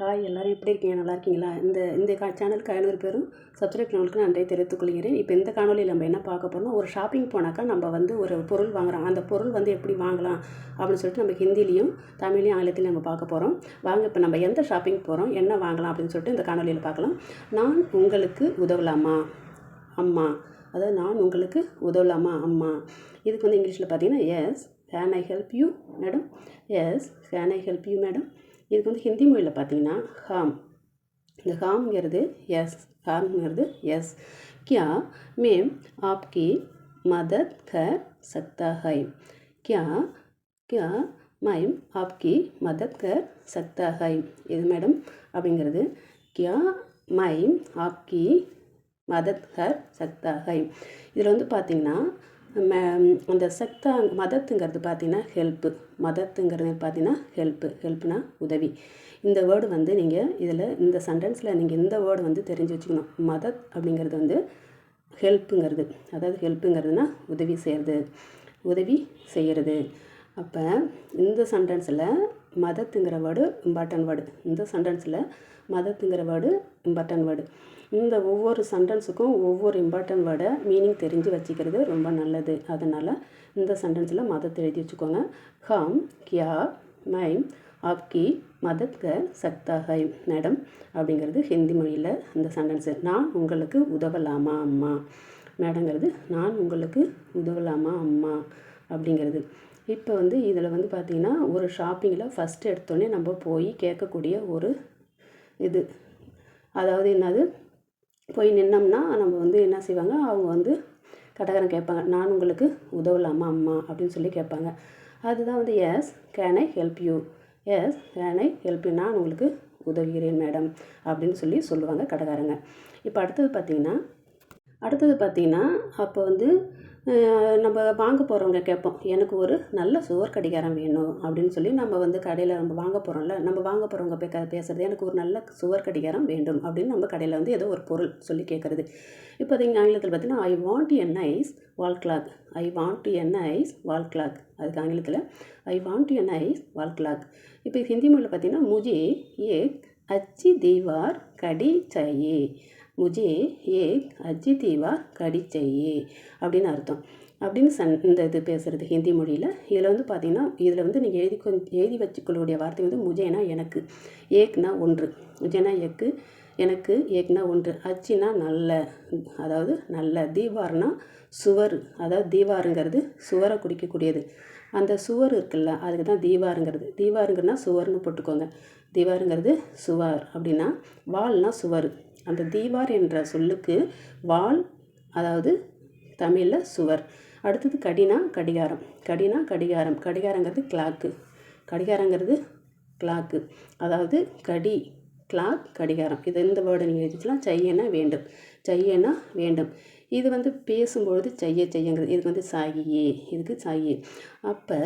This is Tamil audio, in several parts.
ஹாய் எல்லோரும் எப்படி இருக்கீங்க? நல்லா இருக்கீங்களா? இந்த இந்த கா சேனலுக்கு ஐநூறு பேரும் சப்ஸ்கிரைப் பண்ணவங்களுக்கு நன்றி தெரிவித்துக் கொள்கிறேன். இப்போ இந்த காணொலியில் நம்ம என்ன பார்க்க போகிறோம் ஒரு ஷாப்பிங் போனாக்கா நம்ம வந்து ஒரு பொருள் வாங்குறோம். அந்த பொருள் வந்து எப்படி வாங்கலாம் அப்படின்னு சொல்லிட்டு நம்ம ஹிந்திலையும் தமிழ்லையும் ஆங்கிலத்திலையும் நம்ம பார்க்க போகிறோம் வாங்க இப்போ நம்ம எந்த ஷாப்பிங் போகிறோம் என்ன வாங்கலாம் அப்படின்னு சொல்லிட்டு இந்த காணொலியில் பார்க்கலாம். நான் உங்களுக்கு உதவலாமா? அம்மா. அதாவது நான் உங்களுக்கு உதவலாமா? அம்மா. இதுக்கு வந்து இங்கிலீஷில் பார்த்தீங்கன்னா yes can I help you madam yes can I help you madam இதுக்கு வந்து ஹிந்தி மொழியில் பார்த்தீங்கன்னா ஹாம். இந்த ஹாம்ங்கிறது எஸ் ஹாம்ங்கிறது எஸ். கியா மேம் ஆப்கி மதத் கர் சக்தா ஹை கியா கியா மைம் ஆப்கி மதத் கர் சக்தா ஹை இது மேடம்? அப்படிங்கிறது கியா மைம் ஆப்கி மதத் கர் சக்தா ஹை இதில் வந்து பார்த்தீங்கன்னா அந்த சக்தா மதத்துங்கிறது பார்த்தீங்கன்னா ஹெல்ப்பு மதத்துங்கிறது பார்த்தீங்கன்னா ஹெல்ப்பு ஹெல்ப்னா உதவி. இந்த வேர்டு வந்து நீங்கள் இதில் இந்த சென்டென்ஸில் நீங்கள் இந்த வேர்டு வந்து தெரிஞ்சு வச்சுக்கணும். மதத் அப்படிங்கிறது வந்து ஹெல்ப்புங்கிறது அதாவது ஹெல்ப்புங்கிறதுனா உதவி செய்கிறது உதவி செய்கிறது அப்போ இந்த சென்டென்ஸில் மதத்துங்கிற வேர்டு இம்பார்ட்டன்ட் வேர்டு இந்த சென்டென்ஸில் மதத்துங்கிற வேர்டு இம்பார்ட்டன்ட் வேர்டு இந்த ஒவ்வொரு சென்டென்ஸுக்கும் ஒவ்வொரு இம்பார்ட்டன்ட் வேர்டை மீனிங் தெரிஞ்சு வச்சுக்கிறது ரொம்ப நல்லது. அதனால் இந்த சென்டென்ஸில் மதத்தை எழுதி வச்சுக்கோங்க. ஹம் கியா மைம் ஆப்கி மதத் கர் சக்தா ஹை மேடம் அப்படிங்கிறது ஹிந்தி மொழியில் இந்த சென்டென்ஸு நான் உங்களுக்கு உதவலாமா அம்மா? மேடங்கிறது நான் உங்களுக்கு உதவலாமா அம்மா? அப்படிங்கிறது. இப்போ வந்து இதில் வந்து பார்த்திங்கன்னா ஒரு ஷாப்பிங்கில் ஃபஸ்ட்டு எடுத்தோடனே நம்ம போய் கேட்கக்கூடிய ஒரு இது. அதாவது என்னது? போய் நின்னோம்னா நம்ம வந்து என்ன செய்வாங்க? அவங்க வந்து கட்டகரம் கேட்பாங்க. நான் உங்களுக்கு உதவலாமா அம்மா? அப்படின்னு சொல்லி கேட்பாங்க. அதுதான் வந்து yes can I help you yes can I help you நான் உங்களுக்கு உதவுகிறேன் மேடம் அப்படின்னு சொல்லி சொல்லுவாங்க கடைக்காரங்க இப்போ அடுத்தது பார்த்திங்கன்னா அடுத்தது பார்த்திங்கன்னா அப்போ வந்து நம்ம வாங்க போகிறவங்க கேட்போம் எனக்கு ஒரு நல்ல சுவர் கடிகாரம் வேணும் அப்படின்னு சொல்லி நம்ம வந்து கடையில் நம்ம வாங்க போகிறோம்ல நம்ம வாங்க போகிறவங்க பே க பேசுகிறது எனக்கு ஒரு நல்ல சுவர் கடிகாரம் வேண்டும் அப்படின்னு நம்ம கடையில் வந்து ஏதோ ஒரு பொருள் சொல்லி கேட்குறது இப்போ அது இங்கே ஆங்கிலத்தில் பார்த்தீங்கன்னா I want a nice wall clock I want a nice wall clock அதுக்கு ஆங்கிலத்தில் I want a nice wall clock இப்போ ஹிந்தி மொழியில் பார்த்தீங்கன்னா முஜே ஏக் அச்சி தீவார் கடி சாயே முஜே ஏக் அஜி தீவா கடி அப்படின்னு அர்த்தம். அப்படின்னு சன் இந்த இது பேசுகிறது ஹிந்தி மொழியில். இதில் வந்து பார்த்திங்கன்னா இதில் வந்து நீங்கள் எழுதி எழுதி வச்சுக்கொள்ளக்கூடிய வார்த்தை வந்து முஜேனா எனக்கு. ஏக்னா ஒன்று. முஜேனா எக்கு எனக்கு ஏக்னா ஒன்று. அச்சினா நல்ல அதாவது நல்ல. தீவார்னா சுவர். அதாவது தீபாருங்கிறது சுவரை குடிக்கக்கூடியது. அந்த சுவர் இருக்குல்ல அதுக்கு தான் தீபாருங்கிறது தீவாருங்கிறதுனா சுவர்னு போட்டுக்கோங்க. தீபாருங்கிறது சுவர். அப்படின்னா வால்னா சுவர். அந்த தீவார் என்ற சொல்லுக்கு வால் அதாவது தமிழில் சுவர். அடுத்தது கடினா கடிகாரம். கடினா கடிகாரம். கடிகாரங்கிறது கிளாக்கு கடிகாரங்கிறது கிளாக்கு அதாவது கடி கிளாக் கடிகாரம். இது இந்த வேர்டை நீங்கள் எழுதிக்கலாம். செய்யனா வேண்டும். செய்யனா வேண்டும். இது வந்து பேசும்பொழுது செய்ய செய்யங்கிறது. இதுக்கு வந்து சாகியே இதுக்கு சாகியே அப்போ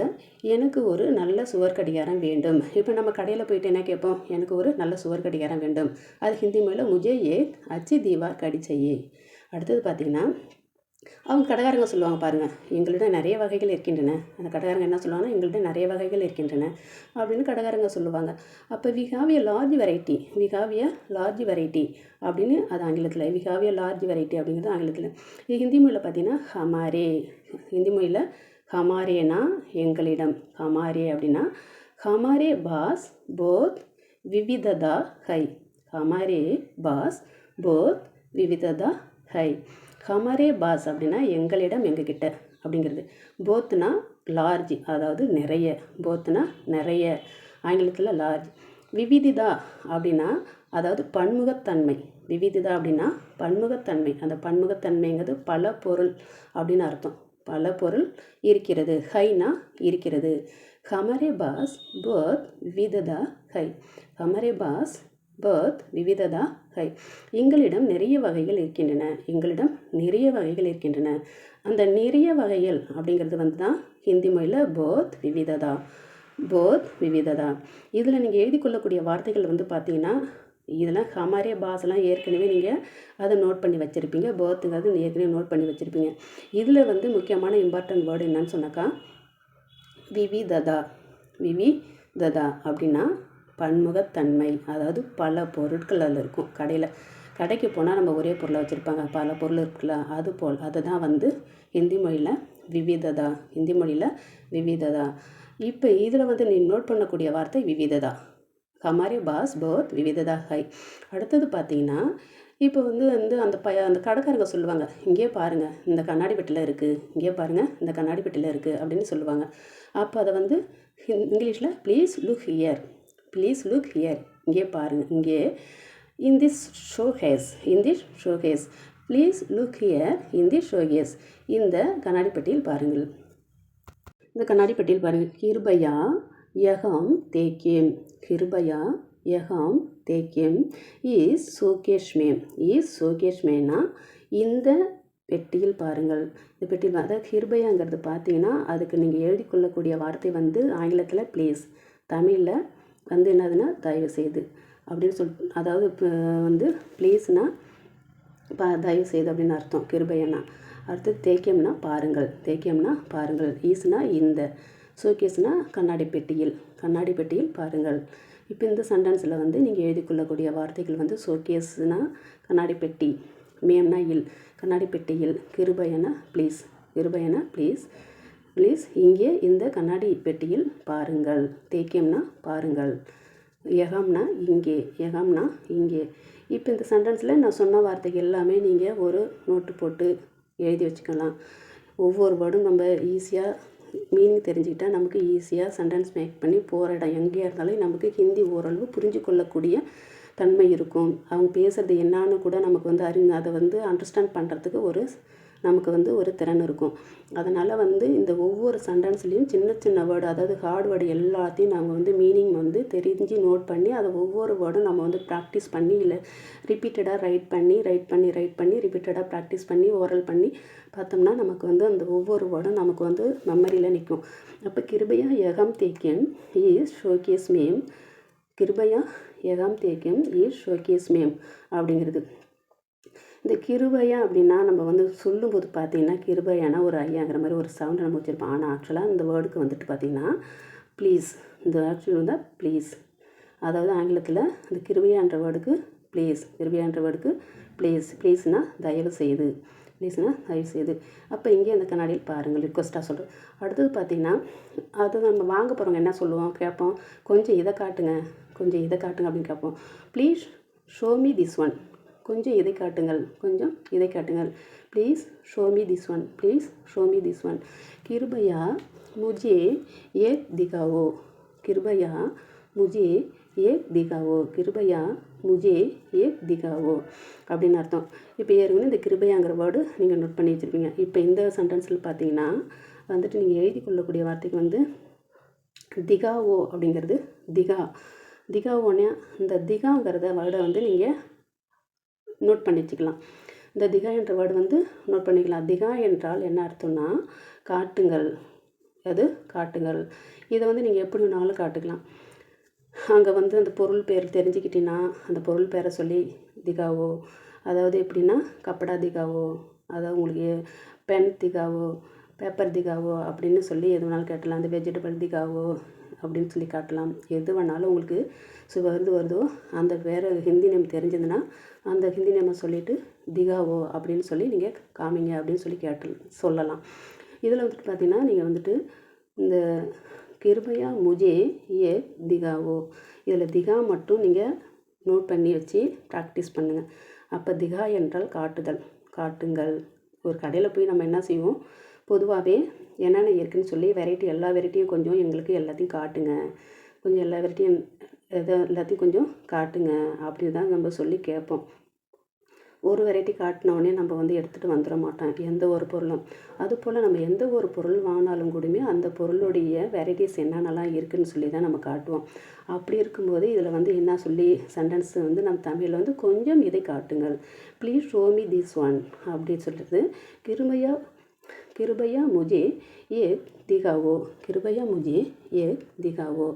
எனக்கு ஒரு நல்ல சுவர் கடிகாரம் வேண்டும். இப்போ நம்ம கடையில் போயிட்டு என்ன கேட்போம்? எனக்கு ஒரு நல்ல சுவர் கடிகாரம் வேண்டும். அது ஹிந்தி மொழியில் முஜே ஏ அச்சி தீவார் கடி செய்யே அடுத்தது பார்த்திங்கன்னா அவங்க கடைக்காரங்க சொல்லுவாங்க பாருங்கள் எங்கள்கிட்ட நிறைய வகைகள் இருக்கின்றன. அந்த கடைக்காரங்க என்ன சொல்லுவாங்கன்னா எங்கள்கிட்ட நிறைய வகைகள் இருக்கின்றன. அப்படின்னு கடைக்காரங்க சொல்லுவாங்க. அப்போ we have a large variety we have a large variety அப்படின்னு அது ஆங்கிலத்தில் we have a large variety அப்படிங்கிறது ஆங்கிலத்தில். இது ஹிந்தி மொழியில் பார்த்தீங்கன்னா ஹமாரே. ஹிந்தி மொழியில் ஹமாரேனா எங்களிடம்? ஹமாரே அப்படின்னா ஹமாரே பாஸ் போத் விவிததா ஹை. ஹமாரே பாஸ் போத் விவிததா ஹை. ஹமரே பாஸ் அப்படின்னா எங்களிடம் எங்ககிட்ட அப்படிங்கிறது. போத்னா லார்ஜ் அதாவது நிறைய போத்னா நிறைய ஆங்கிலத்தில் லார்ஜ் விவிதிதா அப்படின்னா அதாவது பன்முகத்தன்மை. விவிதிதா அப்படின்னா பன்முகத்தன்மை. அந்த பன்முகத்தன்மைங்கிறது பல பொருள் அப்படின்னு அர்த்தம். பல பொருள் இருக்கிறது. ஹைனா இருக்கிறது. ஹமரே பாஸ் போத் விததா ஹை. ஹமரே பாஸ் பேர்த் விவிததா ஹை எங்களிடம் நிறைய வகைகள் இருக்கின்றன. எங்களிடம் நிறைய வகைகள் இருக்கின்றன. அந்த நிறைய வகைகள் அப்படிங்கிறது வந்து தான் ஹிந்தி மொழியில் போத் விவிததா. போத் விவிததா. இதில் நீங்கள் எழுதி கொள்ளக்கூடிய வார்த்தைகள் வந்து பார்த்தீங்கன்னா இதெல்லாம் ஹமாரிய பாஸ்லாம் ஏற்கனவே நீங்கள் அதை நோட் பண்ணி வச்சுருப்பீங்க. போத்துங்கிறது ஏற்கனவே நோட் பண்ணி வச்சுருப்பீங்க. இதில் வந்து முக்கியமான இம்பார்ட்டன்ட் வேர்டு என்னன்னு சொன்னாக்கா விவி ததா விவி ததா அப்படின்னா பன்முகத்தன்மை அதாவது பல பொருட்கள் அதில் இருக்கும். கடையில் கடைக்கு போனால் நம்ம ஒரே பொருளை வச்சுருப்பாங்க. பல பொருள் இருக்குல்ல அது போல் அதுதான் வந்து ஹிந்தி மொழியில் விவிததா ஹிந்தி மொழியில் விவிததா. இப்போ இதில் வந்து நீ நோட் பண்ணக்கூடிய வார்த்தை விவிததா. ஹமாரி பாஸ் போத் விவிததா ஹை. அடுத்தது பார்த்தீங்கன்னா இப்போ வந்து வந்து அந்த பய அந்த கடைக்காரங்க சொல்லுவாங்க இங்கேயே பாருங்கள் இந்த கண்ணாடி பெட்டியில் இருக்குது இங்கேயே பாருங்கள் இந்த கண்ணாடி பெட்டியில் இருக்குது அப்படின்னு சொல்லுவாங்க. அப்போ அதை வந்து இங்கிலீஷில் please look here please look here இங்கே பாருங்கள் இங்கே. In this show has in this show has please look here in the show has இந்த கண்ணாடி பெட்டியில் பாருங்கள். இந்த கண்ணாடி பெட்டியில் பாருங்கள். கிருபையா யகம் தேக்கியம் கிருபையா யகம் தேக்கியம் இஸ் சோகேஷ்மே மேம் இஸ் சோகேஷ்மேனா இந்த பெட்டியில் பாருங்கள். இந்த பெட்டியில் அதாவது கிருபையாங்கிறது பார்த்தீங்கன்னா அதுக்கு நீங்கள் எழுதி கொள்ளக்கூடிய வார்த்தை வந்து ஆங்கிலத்தில் ப்ளீஸ் தமிழில் வந்து என்னதுன்னா தயவு செய்து அப்படின்னு சொல் அதாவது இப்போ வந்து ப்ளீஸ்னால் பா தயவு செய்து அப்படின்னு அர்த்தம் கிருபையனா அடுத்து தேக்கியம்னா பாருங்கள் தேக்கியம்னா பாருங்கள் ஈஸ்னா இந்த சோகேஸ்னா கண்ணாடி பெட்டியில் கண்ணாடி பெட்டியில் பாருங்கள். இப்போ இந்த சென்டென்ஸில் வந்து நீங்கள் எழுதி கொள்ளக்கூடிய வார்த்தைகள் வந்து ஷோகேஸ்னா கண்ணாடி பெட்டி மேம்னா இல் கண்ணாடி பெட்டியில் கிருபையனா ப்ளீஸ் கிருபையனா ப்ளீஸ் ப்ளீஸ் இங்கே இந்த கண்ணாடி பெட்டியில் பாருங்கள். தேக்கியம்னா பாருங்கள். எகம்னா இங்கே எகம்னா இங்கே. இப்போ இந்த சென்டென்ஸில் நான் சொன்ன வார்த்தைகள் எல்லாமே நீங்கள் ஒரு நோட்டு போட்டு எழுதி வச்சுக்கலாம். ஒவ்வொரு வேர்டும் நம்ம ஈஸியாக மீனிங் தெரிஞ்சுக்கிட்டால் நமக்கு ஈஸியாக சென்டென்ஸ் மேக் பண்ணி போகிற இடம் எங்கேயா இருந்தாலும் நமக்கு ஹிந்தி ஓரளவு புரிஞ்சு கொள்ளக்கூடிய தன்மை இருக்கும். அவங்க பேசுகிறது என்னான்னு கூட நமக்கு வந்து அறி அதை வந்து அண்டர்ஸ்டாண்ட் பண்ணுறதுக்கு ஒரு நமக்கு வந்து ஒரு திறன் இருக்கும். அதனால் வந்து இந்த ஒவ்வொரு சென்டென்ஸ்லேயும் சின்ன சின்ன வேர்டு அதாவது ஹார்ட் வேர்டு எல்லாத்தையும் நாங்கள் வந்து மீனிங் வந்து தெரிஞ்சு நோட் பண்ணி அதை ஒவ்வொரு வேர்டும் நம்ம வந்து ப்ராக்டிஸ் பண்ணி இல்லை ரிப்பீட்டடாக ரைட் பண்ணி ரைட் பண்ணி ரைட் பண்ணி ரிப்பீட்டடாக ப்ராக்டிஸ் பண்ணி ஓரல் பண்ணி பார்த்தோம்னா நமக்கு வந்து அந்த ஒவ்வொரு வேர்டும் நமக்கு வந்து மெமரியில் நிற்கும் அப்போ கிருபையா எகம் தேக்கியன் ஈஸ் ஷோகேஸ் மேம். கிருபையா எகாம் தேக்கியம் ஈஸ் ஷோகேஸ் மேம் அப்படிங்கிறது. இந்த கிருபையா அப்படின்னா நம்ம வந்து சொல்லும்போது பார்த்தீங்கன்னா கிருபையானா ஒரு ஐயாங்கிற மாதிரி ஒரு சவுண்ட் நம்ம வச்சுருப்போம். ஆனால் ஆக்சுவலாக இந்த வேர்டுக்கு வந்துட்டு பார்த்திங்கன்னா ப்ளீஸ் இந்த ஆக்சுவல் வந்து ப்ளீஸ் அதாவது ஆங்கிலத்தில் இந்த கிருபையான்ற வேர்டுக்கு ப்ளீஸ் கிருபையான்ற வேர்டுக்கு ப்ளீஸ் ப்ளீஸ்னால் தயவு செய்து ப்ளீஸ்னால் தயவு செய்து. அப்போ இங்கே அந்த கண்ணாடியில் பாருங்கள் ரிக்வஸ்ட்டாக சொல்கிறேன் அடுத்தது பார்த்திங்கன்னா அது நம்ம வாங்க போகிறவங்க என்ன சொல்லுவோம்? கேட்போம். கொஞ்சம் இதை காட்டுங்க கொஞ்சம் இதை காட்டுங்க அப்படின்னு கேட்போம். Please show me this one கொஞ்சம் இதை காட்டுங்கள்? கொஞ்சம் இதை காட்டுங்கள்? Please show me this one please show me this one கிருபையா முஜே ஏக் திகாவோ. கிருபையா முஜே ஏக் திகாவோ. கிருபையா முஜே ஏக் திகாவோ. அப்படின்னு அர்த்தம். இப்போ ஏற்கனவே இந்த கிருபையாங்கிற வேர்டு நீங்கள் நோட் பண்ணி வச்சுருப்பீங்க. இப்போ இந்த சென்டென்ஸில் பார்த்தீங்கன்னா வந்துட்டு நீங்கள் எழுதி கொள்ளக்கூடிய வார்த்தைக்கு வந்து திகாவோ அப்படிங்கிறது திகா. திகாவோன்னே இந்த திகாங்கிறத வேர்டை வந்து நீங்கள் நோட் பண்ணி வச்சுக்கலாம். இந்த திகா என்ற வேர்டு வந்து நோட் பண்ணிக்கலாம். திகா என்றால் என்ன அர்த்தம்னா காட்டுங்கள். அது காட்டுங்கள். இதை வந்து நீங்கள் எப்படி வேணாலும் காட்டுக்கலாம். அங்கே வந்து அந்த பொருள் பேர் தெரிஞ்சுக்கிட்டீங்கன்னா அந்த பொருள் பேரை சொல்லி திகாவோ. அதாவது எப்படின்னா கப்படா திகாவோ. அதாவது உங்களுக்கு பென் திகாவோ. பேப்பர் திகாவோ அப்படின்னு சொல்லி எது வேணாலும் கேட்டலாம். அந்த வெஜிடபிள் திகாவோ அப்படின்னு சொல்லி காட்டலாம். எது வேணாலும் உங்களுக்கு ஸோ வருது வருதோ அந்த வேறு ஹிந்தி நேம் தெரிஞ்சதுன்னா அந்த ஹிந்தி நேமை சொல்லிவிட்டு திகாவோ அப்படின்னு சொல்லி நீங்கள் காமிங்க அப்படின்னு சொல்லி கேட்டு சொல்லலாம். இதில் வந்துட்டு பார்த்தீங்கன்னா நீங்கள் வந்துட்டு இந்த கிருபையா முஜே ஏ திகாவோ. இதில் திகா மட்டும் நீங்கள் நோட் பண்ணி வச்சு ப்ராக்டிஸ் பண்ணுங்கள் அப்போ திகா என்றால் காட்டுதல். காட்டுங்கள். ஒரு கடையில் போய் நம்ம என்ன செய்வோம்? பொதுவாகவே என்னென்ன இருக்குதுன்னு சொல்லி வெரைட்டி எல்லா வெரைட்டியும் கொஞ்சம் எங்களுக்கு எல்லாத்தையும் காட்டுங்க. கொஞ்சம் எல்லா வெரைட்டியும் எதை எல்லாத்தையும் கொஞ்சம் காட்டுங்க. அப்படி தான் நம்ம சொல்லி கேட்போம். ஒரு வெரைட்டி காட்டினோடனே நம்ம வந்து எடுத்துகிட்டு வந்துட மாட்டோம். எந்த ஒரு பொருளும். அதுபோல் நம்ம எந்த ஒரு பொருள் வாங்கினாலும் கூடமே அந்த பொருளுடைய வெரைட்டிஸ் என்னென்னலாம் இருக்குதுன்னு சொல்லி தான் நம்ம காட்டுவோம். அப்படி இருக்கும்போது இதில் வந்து என்ன சொல்லி சென்டென்ஸ் வந்து நம்ம தமிழில் வந்து கொஞ்சம் இதை காட்டுங்கள். Please show me this one அப்படின்னு சொல்கிறது கிருமையாக கிருபையா முஜே ஏ திகாவோ கிருபையா முஜே ஏ திகாவோ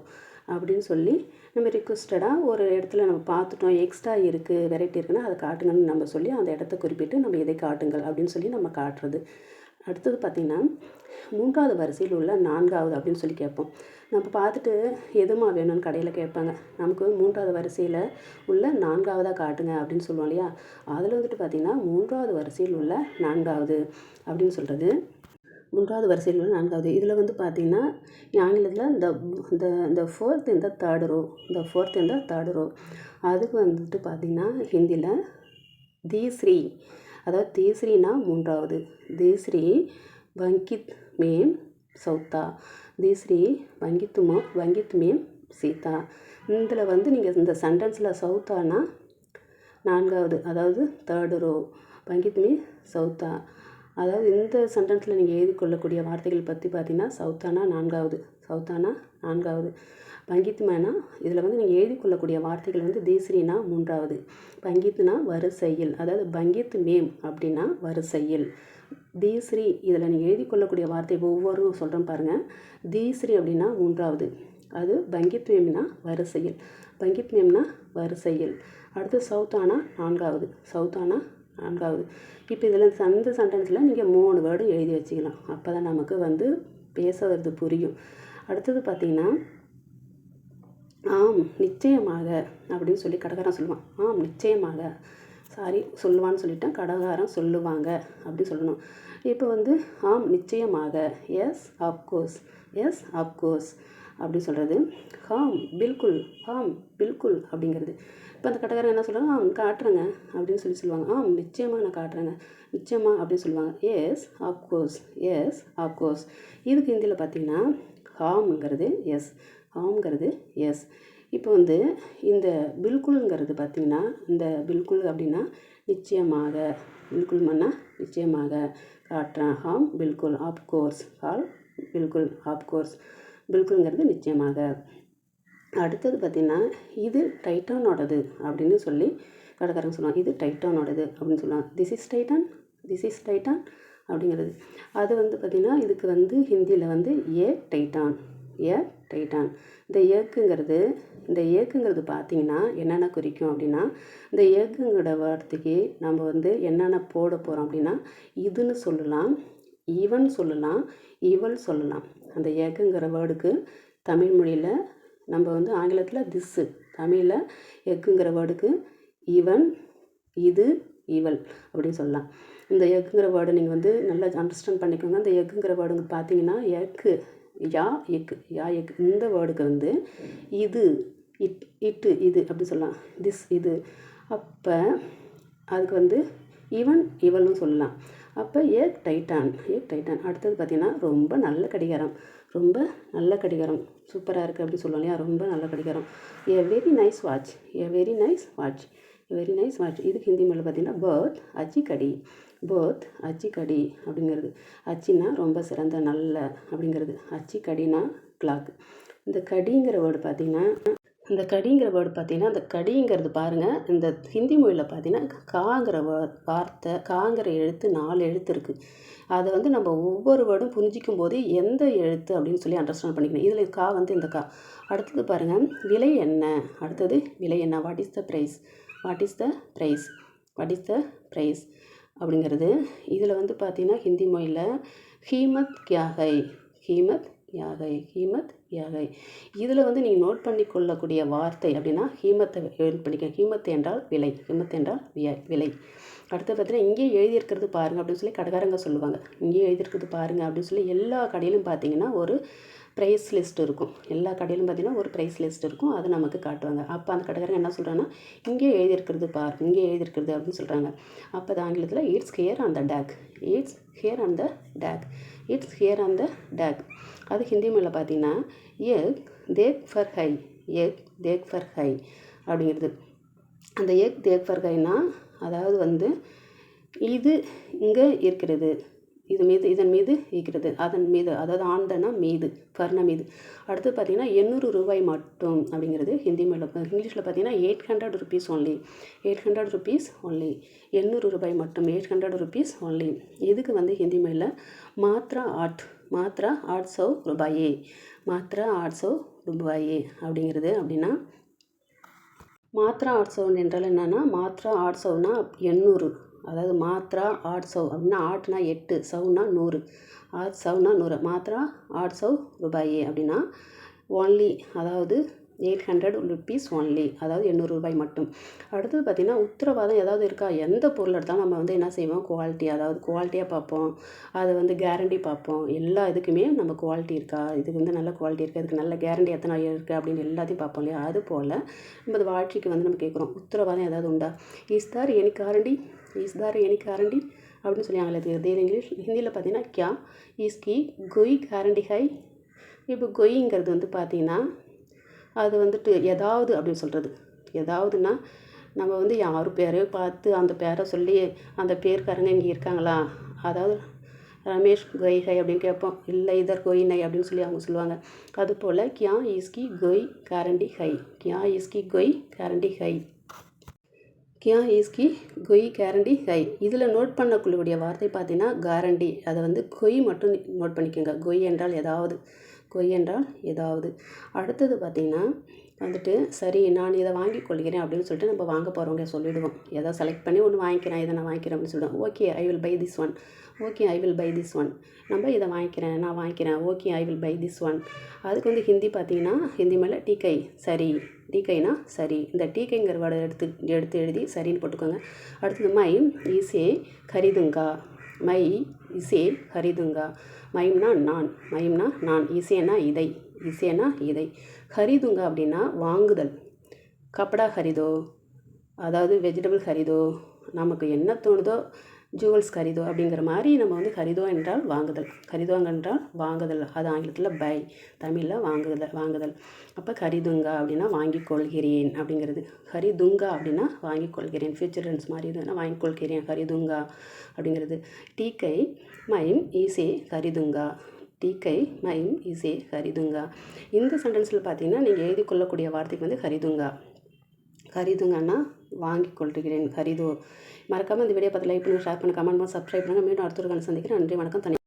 அப்படின்னு சொல்லி நம்ம ரிக்வஸ்டடாக ஒரு இடத்துல நம்ம பார்த்துட்டோம். எக்ஸ்ட்ரா இருக்குது வெரைட்டி இருக்குன்னா அதை காட்டுங்கன்னு நம்ம சொல்லி அந்த இடத்த குறிப்பிட்டு நம்ம இதை காட்டுங்கள் அப்படின்னு சொல்லி நம்ம காட்டுறது. அடுத்தது பார்த்திங்கன்னா மூன்றாவது வரிசையில் உள்ள நான்காவது அப்படின்னு சொல்லி கேட்போம். நம்ம பார்த்துட்டு எதுமா வேணும்னு கடையில் கேட்பாங்க. நமக்கு மூன்றாவது வரிசையில் உள்ள நான்காவதாக காட்டுங்க அப்படின்னு சொல்லுவோம் இல்லையா? அதில் வந்துட்டு பார்த்திங்கன்னா மூன்றாவது வரிசையில் உள்ள நான்காவது அப்படின்னு சொல்கிறது மூன்றாவது வரிசையில் உள்ள நான்காவது. இதில் வந்து பார்த்திங்கன்னா ஆங்கிலத்தில் இந்த இந்த இந்த ஃபோர்த் இந்த தேர்டு ரோ இந்த ஃபோர்த் இந்த தேர்டு ரோ அதுக்கு வந்துட்டு பார்த்திங்கன்னா ஹிந்தியில் தீஸ்ரீ. அதாவது தீஸ்ரீனா மூன்றாவது. தீஸ்ரீ வங்கித் மேம் சௌத்தா தீஸ்ரீ வங்கித்து மோ வங்கித் மேம் சீதா. இதில் வந்து நீங்கள் இந்த சென்டென்ஸில் சௌத்தானா நான்காவது அதாவது தேர்டு ரோ வங்கித் மீ சௌத்தா அதாவது இந்த சென்டென்ஸில் நீங்கள் எழுதி கொள்ளக்கூடிய வார்த்தைகள் பற்றி பார்த்தீங்கன்னா சௌத்தானா நான்காவது சௌத்தானா நான்காவது. பங்கித்மேனா இதில் வந்து நீங்கள் எழுதி கொள்ளக்கூடிய வார்த்தைகள் வந்து தீஸ்ரீனா மூன்றாவது. பங்கித்னா வரிசையில் அதாவது பங்கித் மேம் அப்படின்னா வரிசையில். தீஸ்ரீ இதில் நீங்கள் எழுதி கொள்ளக்கூடிய வார்த்தை ஒவ்வொரும் சொல்கிறேன் பாருங்கள் தீஸ்ரீ அப்படின்னா மூன்றாவது. அது பங்கித் மேம்னா வரிசையில். பங்கித் மேம்னா வரிசையில். அடுத்து சவுத்தானா நான்காவது. சவுத்தானா நான்காவது. இப்போ இதில் அந்த சென்டென்ஸில் நீங்கள் மூணு வேர்டு எழுதி வச்சுக்கலாம். அப்போ தான் நமக்கு வந்து பேச வருது புரியும். அடுத்தது பார்த்திங்கன்னா ஆம் நிச்சயமாக அப்படின்னு சொல்லி கடைக்காரன் சொல்லுவான். ஆம் நிச்சயமாக. சாரி சொல்லுவான்னு சொல்லிட்டேன். கடகாரன் சொல்லுவாங்க அப்படின்னு சொல்லணும். இப்போ வந்து ஆம் நிச்சயமாக. எஸ் அப்கோர்ஸ் எஸ் அப்கோர்ஸ் அப்படி சொல்கிறது ஹாம் பில்குல் ஹாம் பில்குல் அப்படிங்கிறது. இப்போ அந்த கட்டக்காரங்க என்ன சொல்கிறாங்க ஆம் காட்டுறேங்க அப்படின்னு சொல்லி சொல்லுவாங்க. ஆம் நிச்சயமாக நான் காட்டுறேங்க. நிச்சயமாக அப்படின்னு சொல்லுவாங்க. எஸ் அப்கோர்ஸ் எஸ் அப்கோர்ஸ் இதுக்கு ஹிந்தியில் பார்த்தீங்கன்னா ஹாம்ங்கிறது எஸ் ஹாம்ங்கிறது எஸ் இப்போ வந்து இந்த பில்குல்ங்கிறது பார்த்திங்கன்னா இந்த பில்குல் அப்படின்னா நிச்சயமாக. பில்குல் மன்னா நிச்சயமாக. காட்டுறேன் ஹாம் பில்குல் ஆப்கோர்ஸ் ஹால் பில்குல் ஆப்கோர்ஸ் பில்குல்ங்கிறது நிச்சயமாக. அடுத்தது பார்த்திங்கன்னா இது டைட்டானோடது அப்படின்னு சொல்லி கடைக்காரங்க சொல்லுவாங்க. இது டைட்டானோடது அப்படின்னு சொல்லுவாங்க. This is Titan? This is Titan? அப்படிங்கிறது. அது வந்து பார்த்திங்கன்னா இதுக்கு வந்து ஹிந்தியில் வந்து ஏ டைட்டான். ஏ டைட்டான் இந்த ஏக்குங்கிறது இந்த ஏக்குங்கிறது பார்த்திங்கன்னா என்னென்ன குறிக்கும் அப்படின்னா இந்த ஏக்குங்கிற வார்த்தைக்கு நம்ம வந்து என்னென்ன போட போகிறோம் அப்படின்னா இதுன்னு சொல்லலாம் இவன் சொல்லலாம் இவள் சொல்லலாம். அந்த ஏக்குங்கிற வேர்டுக்கு தமிழ் மொழியில் நம்ம வந்து ஆங்கிலத்தில் திஸ்ஸு தமிழில் எக்குங்கிற வேர்டுக்கு ஈவன் இது ஈவல் அப்படின்னு சொல்லலாம். இந்த எக்குங்கிற வேர்டை நீங்கள் வந்து நல்லா அண்டர்ஸ்டாண்ட் பண்ணிக்கோங்க. அந்த எக்குங்கிற வேர்டுங்க பார்த்தீங்கன்னா எக்கு யா எக்கு யா எக் இந்த வேர்டுக்கு வந்து இது இட் இட்டு இது அப்படி சொல்லலாம். திஸ் இது. அப்போ அதுக்கு வந்து இவன் இவள்னு சொல்லலாம். அப்போ ஏக் டைட்டான் ஏக் டைட்டான் அடுத்தது பார்த்திங்கன்னா ரொம்ப நல்ல கடிகாரம். ரொம்ப நல்ல கடிகாரம். சூப்பராக இருக்குது அப்படின்னு சொல்லுவோம் இல்லையா? ரொம்ப நல்ல கடிகாரம். A very nice watch a very nice watch very nice watch இதுக்கு ஹிந்தி மொழியில் பார்த்தீங்கன்னா பர்த் அச்சி கடி போத் அச்சிக்கடி கடி அப்படிங்கிறது. அச்சின்னா ரொம்ப சிறந்த நல்ல அப்படிங்கிறது. அச்சிக்கடினா கிளாக் இந்த கடிங்கிற வேர்டு பார்த்திங்கன்னா இந்த கடிங்கிற வேர்டு பார்த்திங்கன்னா அந்த கடிங்கிறது பாருங்கள் இந்த ஹிந்தி மொழியில் பார்த்திங்கன்னா காங்கிற வார்த்தை காங்கிற எழுத்து நாலு எழுத்து இருக்குது அதை வந்து நம்ம ஒவ்வொரு வேர்டும் புரிஞ்சிக்கும் போது எந்த எழுத்து அப்படின்னு சொல்லி அண்டர்ஸ்டாண்ட் பண்ணிக்கணும். இதில் கா வந்து இந்த கா. அடுத்தது பாருங்கள் விலை என்ன? அடுத்தது விலை என்ன? What is the price what is the price what is the price அப்படிங்கிறது. இதில் வந்து பார்த்திங்கன்னா ஹிந்தி மொழியில் ஹீமத் கியாகை ஹீமத் யாகை ஹீமத் யாகை இதில் வந்து நீங்கள் நோட் பண்ணி கொள்ளக்கூடிய வார்த்தை அப்படின்னா ஹீமத்தை எழுதி பண்ணிக்க ஹீமத் என்றால் விலை ஹீமத் என்றால் விலை. அடுத்து பார்த்தீங்கன்னா இங்கேயே எழுதியிருக்கிறது பாருங்கள் அப்படின்னு சொல்லி கடைக்காரங்க சொல்லுவாங்க. இங்கேயே எழுதியிருக்கிறது பாருங்கள் அப்படின்னு சொல்லி எல்லா கடையிலும் பார்த்தீங்கன்னா ஒரு ப்ரைஸ் லிஸ்ட் இருக்கும். எல்லா கடையிலும் பார்த்திங்கன்னா ஒரு ப்ரைஸ் லிஸ்ட் இருக்கும். அதை நமக்கு காட்டுவாங்க. அப்போ அந்த கடைக்காரங்க என்ன சொல்கிறாங்கன்னா இங்கே எழுதியிருக்கிறது பார் இங்கே எழுதியிருக்கிறது அப்படின்னு சொல்கிறாங்க அப்போ அது ஆங்கிலத்தில் it's here on the tag it's here on the tag it's here on the tag அது ஹிந்தி மொழியில் பார்த்தீங்கன்னா எக் தேக் ஃபார் ஹை எக் தேக் ஃபார் ஹை அப்படிங்கிறது. அந்த எக் தேக் ஃபார் ஹைனா அதாவது வந்து இது இங்கே இருக்கிறது. இது மீது இதன் மீது இருக்கிறது. அதன் மீது அதாவது ஆண்டனா மீது ஃபர்ன மீது. அடுத்து பார்த்தீங்கன்னா எண்ணூறு ரூபாய் மட்டும் அப்படிங்கிறது ஹிந்தி மொழியில் இங்கிலீஷில் பார்த்தீங்கன்னா eight hundred rupees only eight hundred rupees only எண்ணூறு ரூபாய் மட்டும் எயிட் ஹண்ட்ரட் ருபீஸ் ஒன்லி இதுக்கு வந்து ஹிந்தி மொழியில் மாத்ரா ஆட் மாத்ரா ஆட் சௌ ரூபாயே. மாத்ரா ஆட் சௌ ரூபாயே அப்படிங்கிறது அப்படின்னா மாத்ரா ஆட்சவன் என்றால் என்னென்னா மாத்ரா ஆட்சவனா எண்ணூறு. அதாவது மாத்ரா ஆட் சவ் அப்படின்னா ஆட்னா எட்டு சவுனா நூறு. ஆட் சவுனா நூறு மாத்ரா ஆட் சவ் ரூபாயே அப்படின்னா ஒன்லி அதாவது எயிட் ஹண்ட்ரட் ருபீஸ் ஒன்லி அதாவது எண்ணூறு ரூபாய் மட்டும். அடுத்தது பார்த்திங்கன்னா உத்தரவாதம் ஏதாவது இருக்கா? எந்த பொருள் எடுத்தாலும் நம்ம வந்து என்ன செய்வோம்? குவாலிட்டி அதாவது குவாலிட்டியாக பார்ப்போம். அதை வந்து கேரண்டி பார்ப்போம். எல்லா இதுக்குமே நம்ம குவாலிட்டி இருக்கா? இதுக்கு வந்து நல்ல குவாலிட்டி இருக்குது இதுக்கு நல்ல கேரண்டி எத்தனை இருக்குது அப்படின்னு எல்லாத்தையும் பார்ப்போம் இல்லையா? அது போல் நம்ம வாழ்க்கைக்கு வந்து நம்ம கேட்குறோம். உத்தரவாதம் ஏதாவது உண்டா? Is there any guarantee is there any guarantee அப்படின்னு சொல்லி ஆங்கிலத்தில் இதே இங்கிலீஷ் ஹிந்தியில் பார்த்தீங்கன்னா கியா இஸ் கி கொய் கேரண்டி ஹை இப்போ கொய்ங்கிறது வந்து பார்த்திங்கன்னா அது வந்துட்டு ஏதாவது அப்படின்னு சொல்கிறது ஏதாவதுன்னா நம்ம வந்து யார் பேரையோ பார்த்து அந்த பேரை சொல்லி அந்த பேர்க்காரங்க இங்கே இருக்காங்களா? அதாவது ரமேஷ் கொய் ஹை அப்படின்னு கேட்போம். இல்லை இதர் கொய் நை அப்படின்னு சொல்லி அவங்க சொல்லுவாங்க. அதுபோல் கியா இஸ்கி கொய் கேரண்டி ஹை கியா இஸ்கி கொய் கேரண்டி ஹை கியா இஸ்கி கொய் கேரண்டி ஹை இதில் நோட் பண்ணக்கூடிய வார்த்தை பார்த்தீங்கன்னா கேரண்டி. அதை வந்து கொய் மட்டும் நோட் பண்ணிக்கோங்க. கொய் என்றால் ஏதாவது. கொய் என்றால் ஏதாவது. அடுத்தது பார்த்திங்கன்னா வந்துட்டு சரி நான் இதை வாங்கி கொள்கிறேன் அப்படின்னு சொல்லிட்டு நம்ம வாங்க போகிறவங்க சொல்லிவிடுவோம் ஏதோ செலக்ட் பண்ணி ஒன்று வாங்கிக்கிறேன் இதை நான் வாங்கிக்கிறேன் அப்படின்னு சொல்லிடுவோம். Okay I will buy this one okay I will buy this one நம்ம இதை வாங்கிக்கிறேன் நான் வாங்கிக்கிறேன். Okay I will buy this one அதுக்கு வந்து ஹிந்தி பார்த்தீங்கன்னா ஹிந்தி மேலே டீக்கை சரி. டீக்கைனா சரி. இந்த டீக்கைங்கிற வேர்டை எடுத்து எடுத்து எழுதி சரின்னு போட்டுக்கோங்க. அடுத்தது மை ஈஸே கரிதுங்கா. மை இசே ஹரிதுங்கா மயம்னா நான் மயம்னா நான் இசைனா இதை இசைனா இதை. ஹரிதுங்க அப்படின்னா வாங்குதல். கப்படா ஹரிதோ அதாவது வெஜிடபிள் ஹரிதோ நமக்கு என்ன தோணுதோ ஜுவல்ஸ் கரிதோ அப்படிங்கிற மாதிரி நம்ம வந்து கரிதோ என்றால் வாங்குதல். கரிதோங்க என்றால் வாங்குதல். அது ஆங்கிலத்தில் பை தமிழில் வாங்குதல் வாங்குதல். அப்போ கரிதுங்கா அப்படின்னா வாங்கி கொள்கிறேன் அப்படிங்கிறது. ஹரிதுங்கா அப்படின்னா வாங்கி கொள்கிறேன் ஃபியூச்சர் டென்ஸ் மாதிரி இதுனா வாங்கி கொள்கிறேன் ஹரிதுங்கா அப்படிங்கிறது. டீக்கை மைம் ஈசே கரிதுங்கா. டீக்கை மைம் இசே ஹரிதுங்கா இந்த சென்டென்ஸில் பார்த்தீங்கன்னா நீங்கள் எழுதி கொள்ளக்கூடிய வார்த்தைக்கு வந்து ஹரிதுங்கா கரிதுங்கன்னா வாங்கி கொள்கிறேன் ஹரிதோ. மறக்காமல் இந்த வீடியோ பார்த்து லைக் பண்ணுங்கள் ஷேர் பண்ணுங்கள் கமெண்ட் பண்ணி சப்ஸ்கிரைப் பண்ணுங்கள் மீண்டும் அடுத்த ஒரு சந்திக்கிறேன். நன்றி வணக்கம் தனி